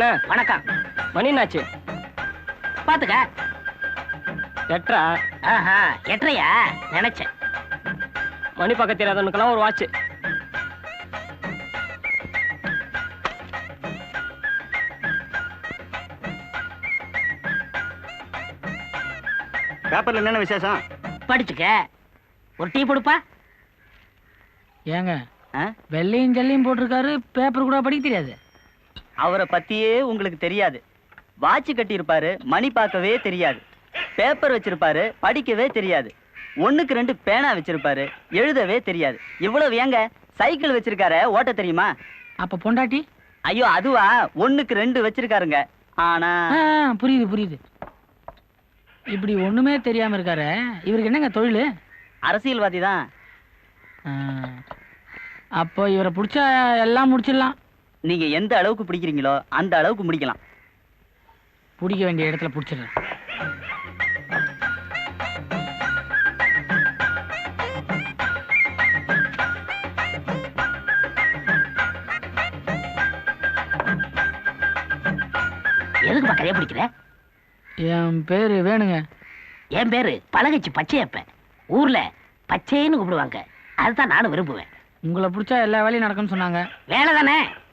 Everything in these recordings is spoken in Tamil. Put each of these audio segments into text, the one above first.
வணக்கண்ணே வணக்கம். மணினாச்சு பாத்துக்க. எட்ரா? ஆஹா எட்டையா நினைச்சேன். மணி பக்கத்து தெரியாதவனுக்கெல்லாம் ஒரு வாட்ச். பேப்பர்ல என்னென்ன விசேஷம்? படிச்சுக்க. ஒரு டீ கொடுப்பா ஏங்க ஆ? வெள்ளையும் ஜல்லையும் போட்டிருக்காரு பேப்பர் கூட படிக்க தெரியாது. அவரை பத்தியே உங்களுக்கு தெரியாது. வாட்ச் கட்டியிருப்பாரு மணி பார்க்கவே தெரியாது. பேப்பர் வச்சிருப்பாரு படிக்கவே தெரியாது. ஒண்ணுக்கு ரெண்டு பேனா வச்சிருப்பாரு எழுதவே தெரியாது. இவ்வளவு ஏங்க சைக்கிள் வச்சிருக்காரு ஓட்ட தெரியுமா? அப்ப பொண்டாட்டி? ஐயோ அதுவா? ஒண்ணுக்கு ரெண்டு வச்சிருக்காருங்க. ஆனா ஆ, ஆ, புரியுது புரியுது. இப்படி ஒண்ணுமே தெரியாம இருக்காரு இவருக்கு என்னங்க தொழில்? அரசியல்வாதி தான். அப்போ இவரை பிடிச்சா எல்லாம் முடிச்சிடலாம். நீங்க எந்த அளவுக்கு பிடிக்கிறீங்களோ அந்த அளவுக்கு முடிக்கலாம். பிடிக்க வேண்டிய இடத்துல பிடிச்சிடலாம் எதுக்கு பக்கரையே பிடிக்கிற? என் பேரு வேணுங்க. என் பேரு பழகச்சி பச்சையப்ப ஊர்ல பச்சைன்னு கூப்பிடுவாங்க. அதுதான் நானும் விரும்புவேன். உங்களை பிடிச்சா எல்லா வேலையும் நடக்கும்னு சொன்னாங்க. வேலை தானே?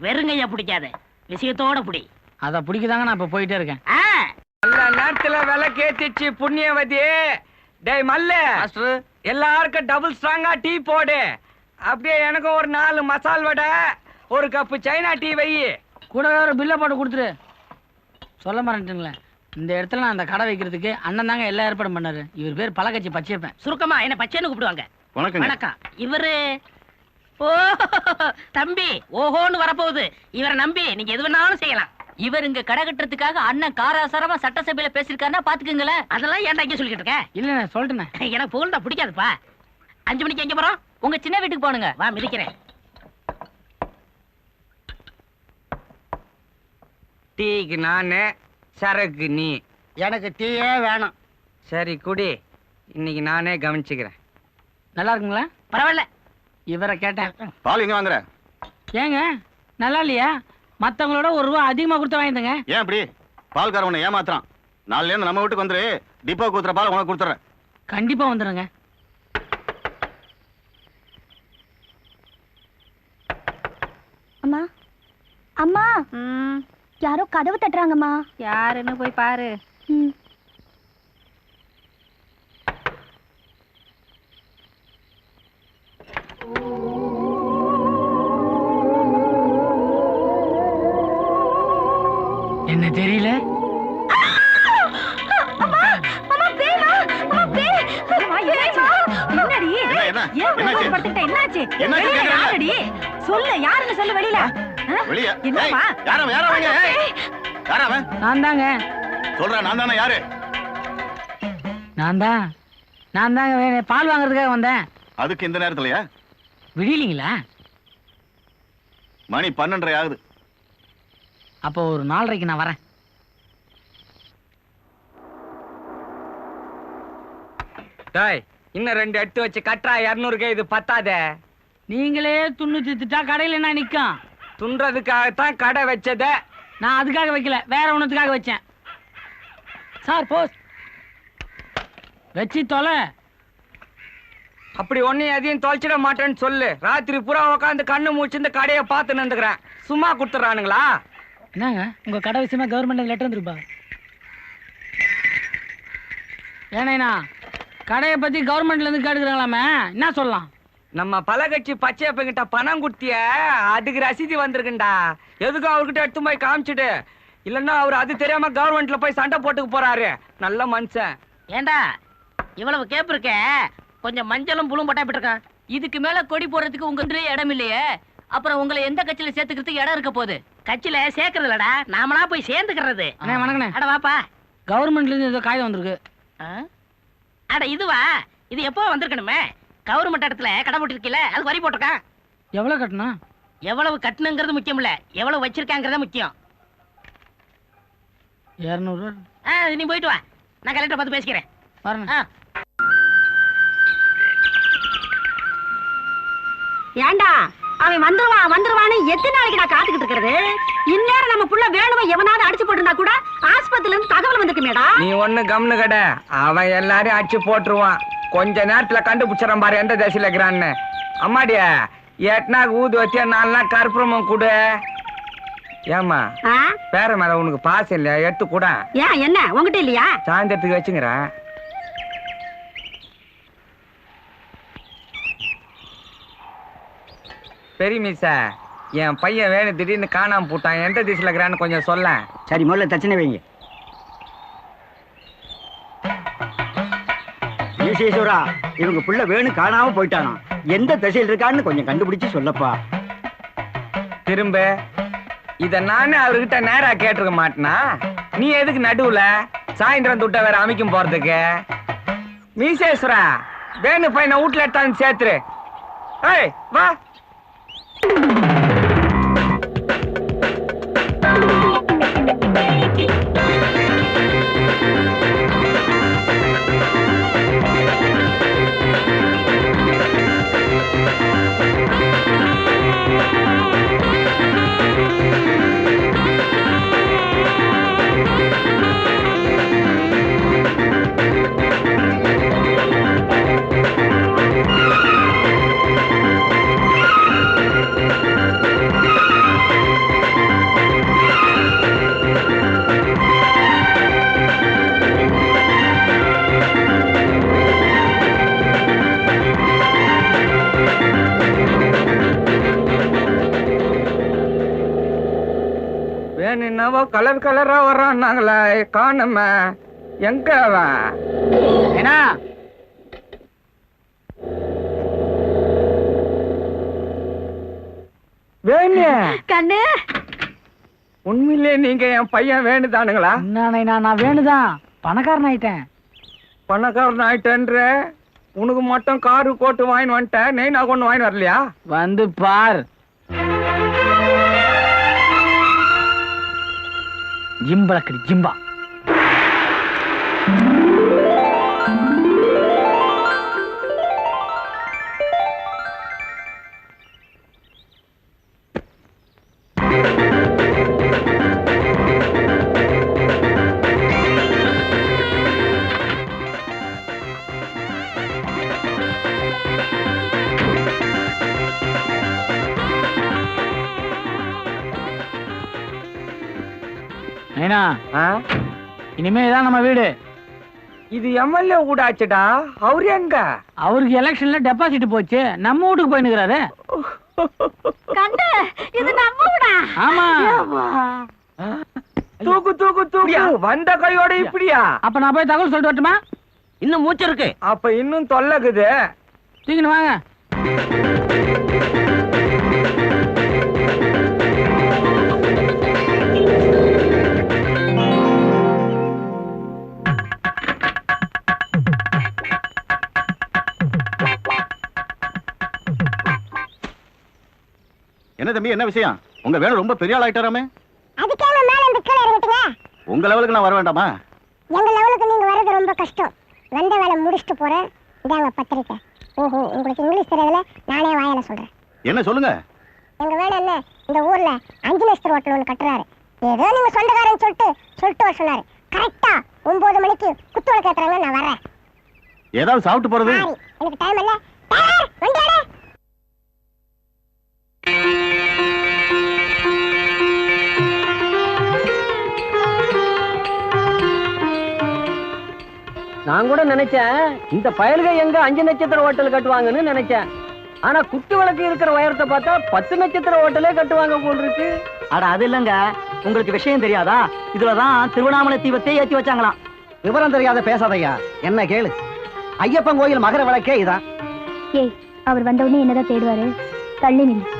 வெறுங்கையா பிடிக்காத. விஷயத்தோட பிடி. அதை பிடிக்கதாங்க நான் இப்போ போயிட்டே இருக்கேன். ஆ. நல்ல நேரத்துல விலை கேத்திச்சு புண்ணியவதி. டேய் மல்ல. எல்லாருக்கும் டபுள் ஸ்ட்ராங்கா டீ போடு. அப்படியே எனக்கும் ஒரு நாலு மசால் வடை ஒரு கப்பு சைனா டீ வை. கூடவே ஒரு பில்லை போட்டு கொடுத்துரு. சொல்ல மாட்டேங்களே இந்த இடத்துல நான் அந்த கடை வைக்கிறதுக்கு அண்ணன் தாங்க எல்லா ஏற்பாடும் பண்ணாரு. இவர் பேர் பழக்கட்சி பச்சையப்பேன். சுருக்கமா என்ன பச்சைன்னு கூப்பிடுவாங்க. வணக்கங்க. வணக்கம். இவரு ஓ தம்பி ஓஹோன்னு வரப்போகுது. இவரை நம்பி நீங்க எது வேணாலும் செய்யலாம். இவர் இங்க கடை கட்டுறதுக்காக அண்ணன் காராசாரமா சட்டசபையில பேசிருக்காருன்னா பாத்துக்கங்களேன். அதெல்லாம் ஏன்டா இங்க சொல்லிட்டு இருக்க? இல்லை நான் சொல்லிட்டேனே எனக்கு புகழ்ந்தா பிடிக்காதுப்பா. அஞ்சு மணிக்கு எங்க போறோம்? உங்க சின்ன வீட்டுக்கு போனுங்க வா மிதிக்கிறேன். டீக்கு நானு சரக்கு நீ. எனக்கு டீயே வேணும். சரி குடி. இன்னைக்கு நானே கவனிச்சுக்கிறேன். நல்லா இருக்குங்களா? பரவாயில்ல. இவரை கேட்டேன் பால் எங்க வாங்குற? ஏங்க நல்லா இல்லையா? மற்றவங்களோட ஒரு ரூபா அதிகமாக கொடுத்து வாங்கிட்டுங்க ஏன் அப்படி பால்கார உன்னை ஏமாத்துறான். நாலுல இருந்து நம்ம வீட்டுக்கு வந்துரு. டிப்போ கூத்துற பால் உனக்கு கொடுத்துறேன். கண்டிப்பாக வந்துடுங்க அம்மா அம்மா. யாரோ கதவு தட்டுறாங்கம்மா. யாருன்னு போய் பாரு. ம். என்ன தெரியல என்னடி என்ன, என்ன? ஏன் என்னாச்சு? உள்ள படுத்துக்கிட்ட? என்னாச்சு என்னாச்சு வெளியில கேக்குறேன். யாரடி? சொல்லு யாருன்னு சொல்லு வெளியில? வெளிய. என்னம்மா? யாரவன் யாரவன் யாரவன் நான் தாங்க சொல்றேன் நான் தானே யாரு? நான் தான் நான் தாங்க பால் வாங்குறதுக்காக வந்தேன். அதுக்கு இந்த நேரத்துலயா? விடியலீங்களா? மணி பன்னெண்டரை ஆகுது. அப்போ ஒரு நாலரைக்கு நான் வரேன். டேய் இன்னும் ரெண்டு எடுத்து வச்சு கட்டுறா இரநூறுக்கு இது பத்தாதே. நீங்களே துண்ணு தித்துட்டா கடையில் என்ன நிற்கும் துன்றதுக்காகத்தான் கடை வச்சதே. நான் அதுக்காக வைக்கல வேற ஒன்றுத்துக்காக வச்சேன். Sir pose. வச்சு தொலை. அப்படி ஒன்னும் எதையும் தொலைச்சிட மாட்டேன்னு சொல்லு. ராத்திரி பூரா உட்காந்து கண்ணு மூச்சு இந்த கடையை பார்த்து நின்றுக்கிறேன். சும்மா கொடுத்துட்றானுங்களா? என்னங்க? உங்க கடை விஷயமா கவர்மெண்ட் லெட்டர் வந்துருப்பா ஏனேண்ணா கடையை பத்தி கவர்மெண்ட்ல இருந்து கேட்டுக்கிறாங்களாமே? என்ன சொல்லலாம்? நம்ம பலகட்சி பச்சையப்பங்கிட்ட பணம் கொடுத்திய அதுக்கு ரசீது வந்திருக்குண்டா. எதுக்கும் அவர்கிட்ட எடுத்து போய் காமிச்சிடு இல்லைன்னா அவர் அது தெரியாம கவர்மெண்ட்ல போய் சண்டை போட்டுக்க போறாரு. நல்ல மனுஷன். ஏண்டா இவ்வளவு கேப் இருக்க? கொஞ்சம் மஞ்சளும் புழும் பட்டா இருக்கான் இதுக்கு மேல கொடி போடுறதுக்கு உங்க இடம் இல்லையே. அப்புறம் உங்களை எந்த கட்சியில சேர்த்துக்கிறதுக்கு இடம் இருக்க போகுது? கட்சியில சேர்க்கறது இல்லடா நாமளா போய் சேர்ந்துக்கிறது. வணக்கண்ணே. அட வாப்பா. கவர்மெண்ட்ல இருந்து ஏதோ காயம் வந்திருக்கு? அட இதுவா? இது எப்போ வந்திருக்கணுமே? கவர்மெண்ட் இடத்துல கடை போட்டிருக்கீல அது வரி போட்டிருக்கான் எவ்வளவு கட்டணும்? எவ்வளவு கட்டணுங்கிறது முக்கியம் இல்ல. எவ்வளவு வச்சிருக்காங்கிறத முக்கியம். இரநூறுவா ஆ, நீ போயிட்டு வா. நான் கலெக்டர் பார்த்து பேசிக்கிறேன். பாருங்க ஏண்டா? அவன் வந்துருவான் வந்துருவான்னு எத்தனை நாளைக்கு நான் காத்துக்கிட்டு இருக்கிறது? இந்நேரம் நம்ம புள்ள வேணுமா எவனாவது அடிச்சு போட்டிருந்தா கூட ஆஸ்பத்திரில இருந்து தகவல் வந்திருக்குமேடா. நீ ஒண்ணு கம்னு கட. அவன் எல்லாரையும் அடிச்சு போட்டுருவான். கொஞ்ச நேரத்துல கண்டுபிடிச்சிடறான் பாரு எந்த தசையில இருக்கிறான்னு. அம்மாடிய எட்னா ஊது வச்சியா நாலு நாள் கற்பூரமும் கொடு. ஏமா ஆ? பேர மேல உனக்கு பாசம் இல்லையா? எடுத்து கூட. ஏன் என்ன? உங்ககிட்ட இல்லையா? சாயந்தரத்துக்கு வச்சுங்கிறேன். பெரிய மீசா. என் பையன் வேணும் திடீர்னு காணாம போட்டான். எந்த திசையில இருக்கிறான்னு கொஞ்சம் சொல்ல சரி முதல்ல தச்சனை வைங்க. ஈசேஸ்வரா இவங்க புள்ள வேணு காணாம போயிட்டானா? எந்த திசையில் இருக்கான்னு கொஞ்சம் கண்டுபிடிச்சு சொல்லப்பா. திரும்ப இத நானே அவர்கிட்ட நேரா கேட்டிருக்க மாட்டேனா? நீ எதுக்கு நடுவுல? சாயந்தரம் துட்ட வேற அமைக்கும் போறதுக்கு. மீசேஸ்வரா வேணு பையனை வீட்டுல எடுத்தாந்து சேர்த்துரு. ஏய் வா. Thank you. கலர் கலரா வர்றான்னாங்களே காணும. எங்க அவன்? ஏன்னா வேணு கண்ணு. உண்மையிலே நீங்க என் பையன் வேணுதானுங்களா? என்ன நான் வேணுதான். பணக்காரன் ஆயிட்டேன். பணக்காரன் ஆயிட்டேன்ற? உனக்கு மட்டும் காரு கோட்டு வாங்கி வந்துட்டேன். நெய் நான் கொண்டு வாங்கி வரலையா? வந்து பார். ஜிம்பளக்கடி ஜிம்பா. இனிமே இதான் நம்ம வீடு. இது எம்எல்ஏ ஊடாச்சுடா அவரு எங்க? அவருக்கு எலெக்ஷன்ல டெபாசிட் போச்சு. நம்ம வீட்டுக்கு போயினுக்கிறாரு கண்ணு இது நம்ம விடா? ஆமா. தூக்கு தூக்கு தூக்கு. வந்த கையோட இப்படியா? அப்ப நான் போய் தகவல் சொல்லிட்டு வரட்டுமா? இன்னும் மூச்சு இருக்கு. அப்ப இன்னும் தொல்லக்குது. தூக்கின்னு வாங்க. தம்பி என்ன விஷயம்? உங்க வேணு ரொம்ப பெரிய ஆள் ஆயிட்டாராமே. அதுக்கே மேல இருந்து கீழே இறங்கிட்டீங்க உங்க லெவலுக்கு நான் வர வேண்டாமா? எங்க லெவலுக்கு நீங்க வர்றது ரொம்ப கஷ்டம். வந்த வேலை முடிச்சுட்டு போறேன். இதாங்க பத்திரிக்கை. ஓஹோ உங்களுக்கு இங்கிலீஷ் தெரியல நானே வாயால சொல்றேன். என்ன சொல்லுங்க? எங்க வேலை என்ன? இந்த ஊர்ல அஞ்சு லட்சம் ஹோட்டல் ஒன்று கட்டுறாரு. ஏதோ நீங்க சொந்தக்காரன்னு சொல்லிட்டு சொல்லிட்டு வர சொன்னாரு. கரெக்டா ஒன்பது மணிக்கு குத்து விளக்கு ஏத்துறாங்க நான் வரேன். ஏதாவது சாப்பிட்டு போறது? எனக்கு டைம் இல்ல. வண்டி நான் கூட நினைச்சேன் இந்த பயல்க எங்க அஞ்சு நட்சத்திர ஹோட்டல் கட்டுவாங்கன்னு நினைச்சேன். ஆனா குத்து விளக்கு இருக்கிற உயரத்தை பார்த்தா பத்து நட்சத்திர ஹோட்டலே கட்டுவாங்க போல் இருக்கு. அட அது இல்லங்க. உங்களுக்கு விஷயம் தெரியாதா? இதுலதான் திருவண்ணாமலை தீபத்தை ஏத்தி வச்சாங்களாம். விவரம் தெரியாத பேசாதையா என்ன கேளு. ஐயப்பன் கோயில் மகர விளக்கே இதான். ஏய் அவர் வந்த உடனே என்னதான் தேடுவாரு? தள்ளி நில்லு.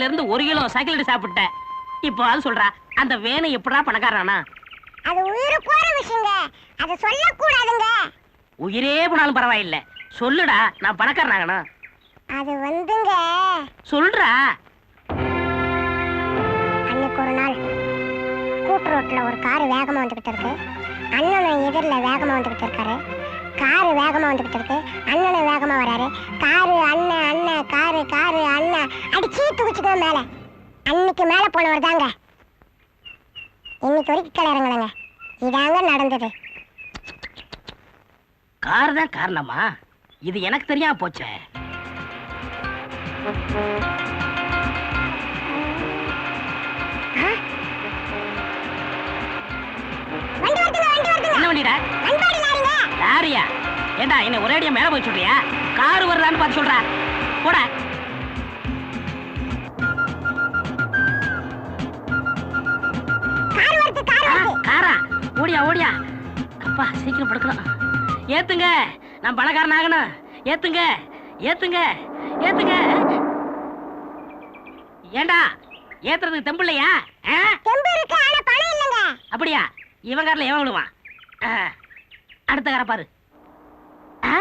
நாளையில இருந்து ஒரு கிலோ சைக்கிள் சாப்பிட்ட இப்போ அது சொல்றா அந்த வேணு எப்படா பணக்காரனா? அது உயிர் போற விஷயங்க. அதை சொல்லக்கூடாதுங்க. உயிரே போனாலும் பரவாயில்ல. சொல்லுடா நான் பணக்காரனாகனா அது வந்துங்க. சொல்றா. அன்னைக்கு ஒரு நாள் கூட்டு ரோட்ல ஒரு கார் வேகமா வந்துகிட்டு இருக்கு. அண்ணனும் எதிரில் வேகமா வந்துகிட்டு இருக்காரு. காரு வேகமா வந்துகிட்டு இருக்கு. அண்ணனும் வேகமா வராரு. காரு அண்ணன் அண்ணன் காரு காரு அண்ணன் அடிச்சு தூக்கிச்சுக்கோ மேல. அன்னைக்கு மேல போனவர் தாங்க. இன்னைக்கு வரைக்கும் கீழே இறங்கலைங்க. இதாங்க நடந்தது. கார் தான் காரணமா? இது எனக்கு தெரியாம போச்சே. என்ன வண்டிடா? லாரியா ஏண்டா என்ன ஒரே அடியா மேல போய் சொல்றியா? கார் வருதான்னு பார்த்து சொல்றா. போடா. கார் ஓடியா ஓடியா. அப்பா சீக்கிரம் படுக்கலாம். ஏத்துங்க. நான் பணக்காரன் ஆகணும். ஏத்துங்க. ஏத்துங்க. ஏத்துங்க. ஏண்டா? ஏத்துறதுக்கு தெம்பிள்ளையா ஆ? தெம்பு இருக்கு ஆனா பணம் இல்லைங்க. அப்படியா? இவன் காரில் எவன் விடுவான் ஆ, அடுத்த காரை பாரு. ஆ?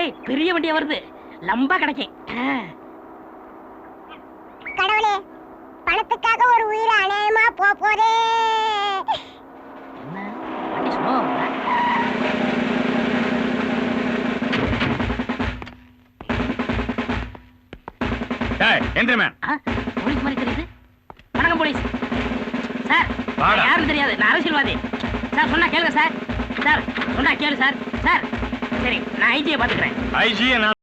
ஏய் பெரிய வண்டியா வருது. லம்பா கிடைக்கும். கடவுளே பணத்துக்காக ஒரு உயிர் அநியாயமா போ போதே. என்ன? வண்டி? யாருன்னு தெரியாது? நான் அரசியல்வாதி. சார் சொன்னா கேளுங்க சார். சார் சொன்னா கேளு சார். சார் சரி நான் ஐஜியை பாத்துக்கிறேன் ஐஜி நான்